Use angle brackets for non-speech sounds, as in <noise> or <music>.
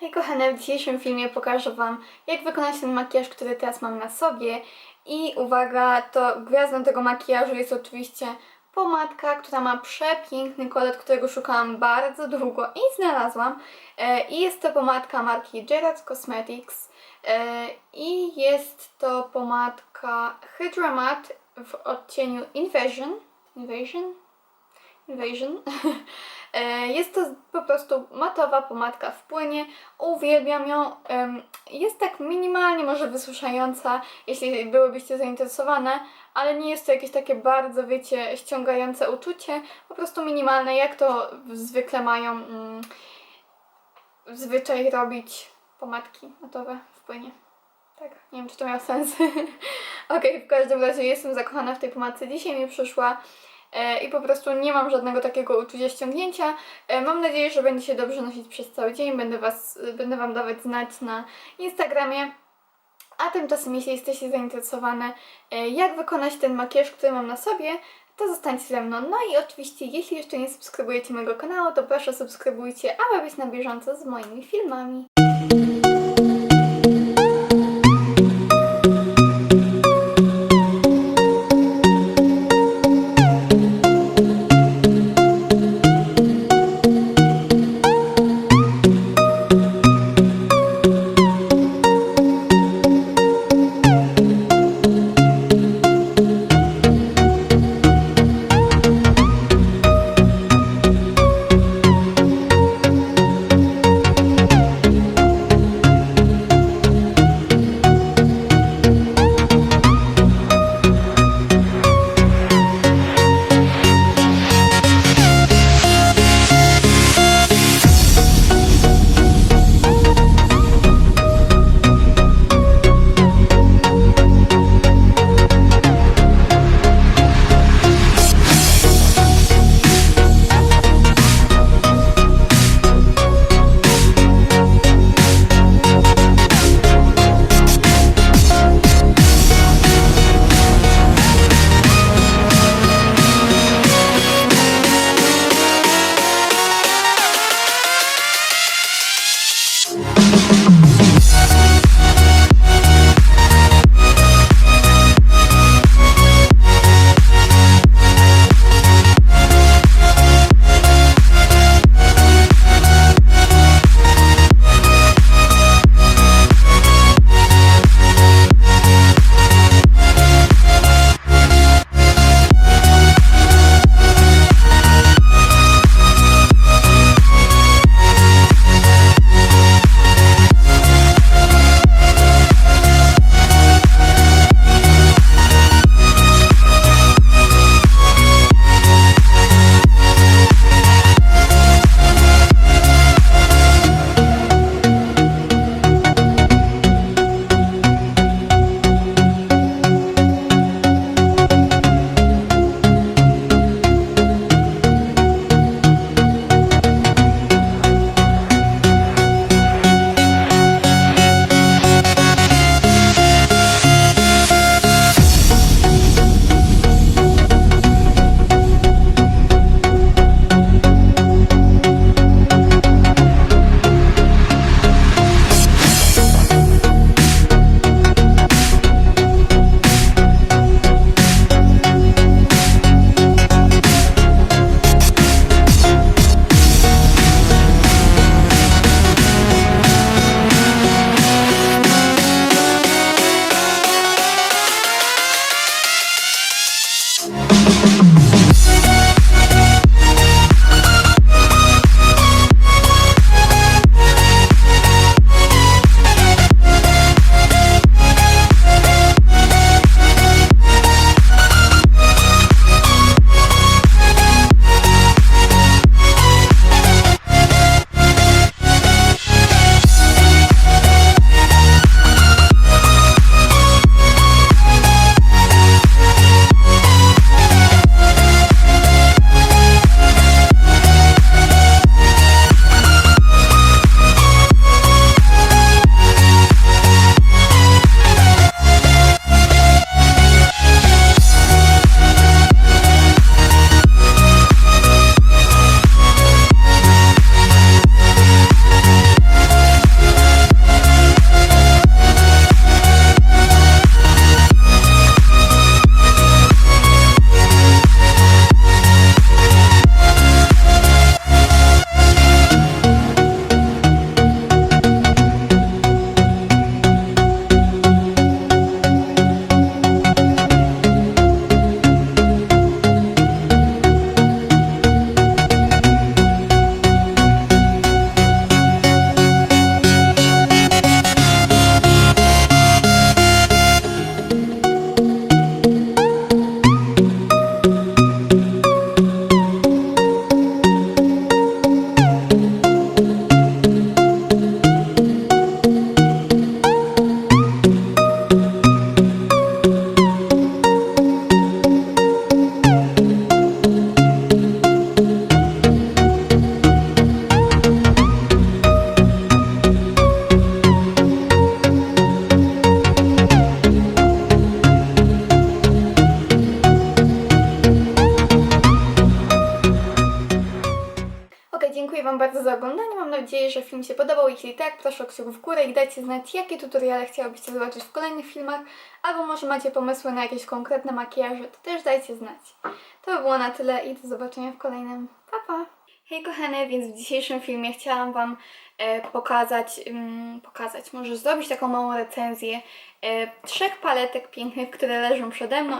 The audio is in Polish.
Hej kochane, w dzisiejszym filmie pokażę Wam, jak wykonać ten makijaż, który teraz mam na sobie. I uwaga, to gwiazdą tego makijażu jest oczywiście pomadka, która ma przepiękny kolor, którego szukałam bardzo długo i znalazłam. E, I jest to pomadka marki Gerard Cosmetics. E, I jest to pomadka Hydra Matte w odcieniu Invasion. Invasion? Invasion. <laughs> E, Jest to po prostu matowa pomadka w płynie. Uwielbiam ją. Jest tak minimalnie może wysuszająca, jeśli byłybyście zainteresowane, ale nie jest to jakieś takie bardzo, wiecie, ściągające uczucie. Po prostu minimalne, jak to zwykle mają mm, zwyczaj robić pomadki matowe w płynie. Tak, nie wiem, czy to miało sens. <laughs> Okej, w każdym razie jestem zakochana w tej pomadce. Dzisiaj mi przyszła i po prostu nie mam żadnego takiego uczucia ściągnięcia. E, mam nadzieję, że będzie się dobrze nosić przez cały dzień. Będę, was, będę Wam dawać znać na Instagramie. A tymczasem, jeśli jesteście zainteresowane, e, jak wykonać ten makijaż, który mam na sobie, to zostańcie ze mną. No i oczywiście, jeśli jeszcze nie subskrybujecie mojego kanału, to proszę subskrybujcie, aby być na bieżąco z moimi filmami. Dziękuję Wam bardzo za oglądanie. Mam nadzieję, że film się podobał. Jeśli tak, proszę o kciuk w górę i dajcie znać, jakie tutoriale chciałobyście zobaczyć w kolejnych filmach, albo może macie pomysły na jakieś konkretne makijaże, to też dajcie znać. To by było na tyle i do zobaczenia w kolejnym. Pa, pa! Hej kochane, więc w dzisiejszym filmie chciałam Wam e, pokazać, mm, pokazać, może zrobić taką małą recenzję e, trzech paletek pięknych, które leżą przede mną